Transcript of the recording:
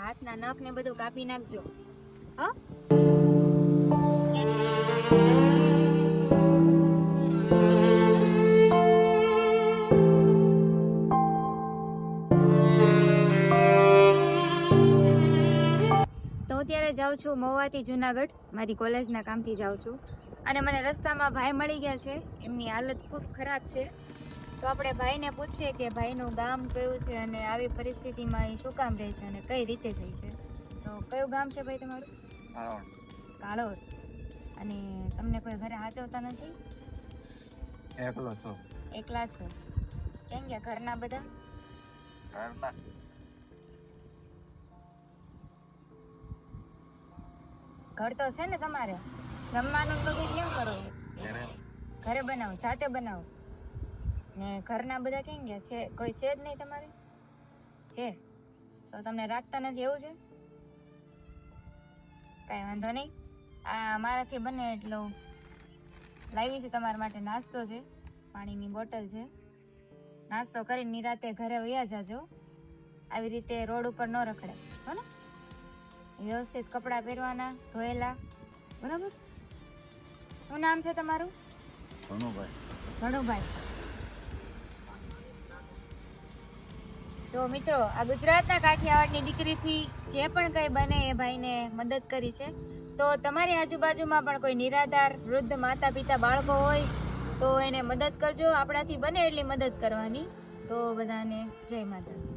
હાથના નખ ને બધું કાપી નાખજો. હો? અત્યારે જાઉં છું મહુવાથી જુનાગઢ, મારી કોલેજના કામથી જાઉં છું. અને મને રસ્તામાં ભાઈ મળી ગયા છે. એમની હાલત ખૂબ ખરાબ છે. તો આપણે ભાઈને પૂછીએ કે ભાઈનું ગામ કયું છે અને આવી પરિસ્થિતિમાં એ શું કામ રહે છે અને કઈ રીતે થઈ છે? તો કયું ગામ છે ભાઈ તમારું? કાળોર અને તમને કોઈ ઘરે હાચવતા નથી? એકલો છો. એકલા છો. કેમ ગયા ઘરના બધા? ઘરના ઘર તો છે ને તમારે. જમવાનું ને બધું કેમ કરો? ઘરે બનાવો જાતે બનાવો. ને ઘરના બધા કેમ ગયા? છે કોઈ છે જ નહીં તમારે? છે? તો તમને રાખતા નથી એવું છે? કાંઈ વાંધો નહીં. આ મારાથી બને એટલો. લાવી છું તમારા માટે નાસ્તો છે પાણીની બોટલ છે. નાસ્તો કરીને નિરાતે ઘરે વયા જાજો. આવી રીતે રોડ ઉપર ન રખડે. હો ને? વ્યવસ્થિત કપડાં પહેરવાના ધોયેલા. બરાબર? શું નામ છે તમારું? ભણુભાઈ. ભણુભાઈ. તો મિત્રો, આ ગુજરાતના કાઠિયાવાડની દીકરીથી જે પણ કંઈ બને એ ભાઈને મદદ કરી છે. તો તમારી આજુબાજુમાં પણ કોઈ નિરાધાર, વૃદ્ધ માતા પિતા બાળકો હોય તો એને મદદ કરજો. આપણાથી બને એટલી મદદ કરવાની. તો બધાને જય માતા